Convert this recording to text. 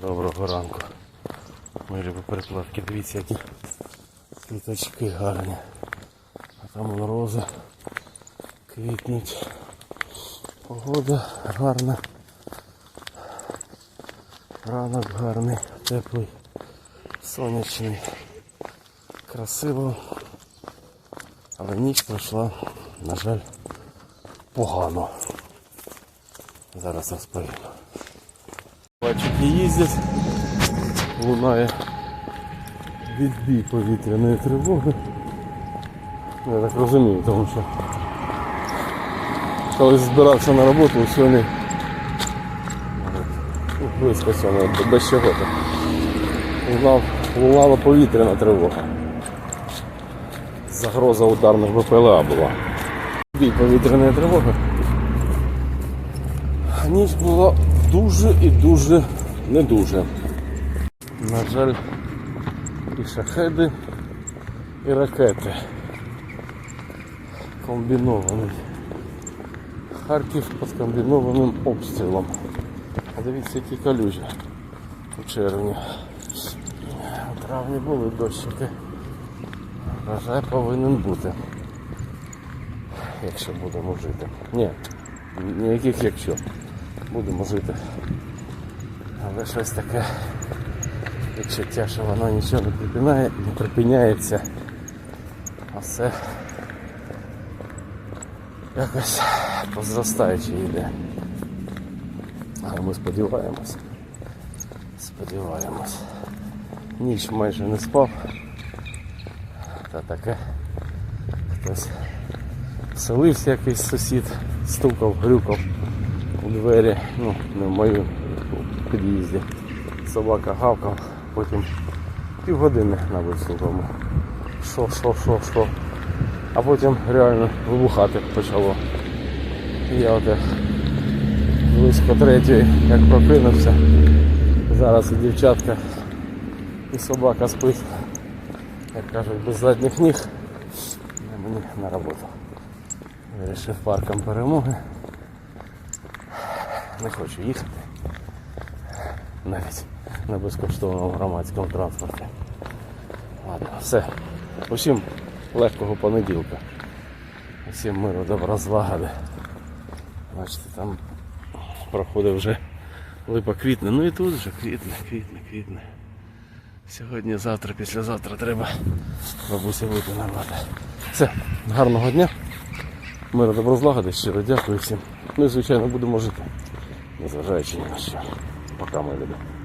Доброго ранку. Мої любі перекладки, дивіться, які квіточки гарні. А там вон рози квітнуть. Погода гарна. Ранок гарний, теплий, сонячний, красиво. Але ніч пройшла, на жаль, погано. Зараз розповім. Бачики їздять, лунає відбій повітряної тривоги. Я так розумію, тому що коли збирався на роботу, сьогодні близько сьогодні, без чого то. Лунав, лунала повітряна тривога. Загроза ударних БПЛА була. Бій повітряної тривоги. Ніч була дуже і дуже не дуже. На жаль, і шахеди, і ракети. Комбінований. Харків під комбінованим обстрілом. Дивіться, які калюжі у червні. У травні були дощики. Врожай повинен бути. Якщо будемо жити. Ні, ніяких якщо. Будемо жити. Але щось таке відчуття, що воно нічого не припинає, не припиняється. А все якось позростаючи йде. Але ми сподіваємось. Сподіваємось. Ніч майже не спав. Та таке хтось селився якийсь сусід, стукав, грюкав у двері, ну, не в мою у під'їзді. Собака гавкав, потім півгодини, мабуть, слухав. Що, що, що, що. А потім реально вибухати почало. І я отак близько третьої, як прокинувся. Зараз і дівчатка, і собака спить, як кажуть, без задніх ніг. А мені на роботу. Вирішив парком перемоги. Не хочу їхати. Навіть на безкоштовному громадському транспорті. Ладно, все. Усім легкого понеділка. Усім миру, добра злагоди. Бачите, там проходить вже липа квітне. Ну і тут вже квітне, квітне, квітне. Сьогодні, завтра, післязавтра треба бабуся вийти нарвати. Все, гарного дня. Миру, добро злагоди, щиро дякую всім. Ну і звичайно будемо жити, незважаючи ні на що. Пока, мої люди.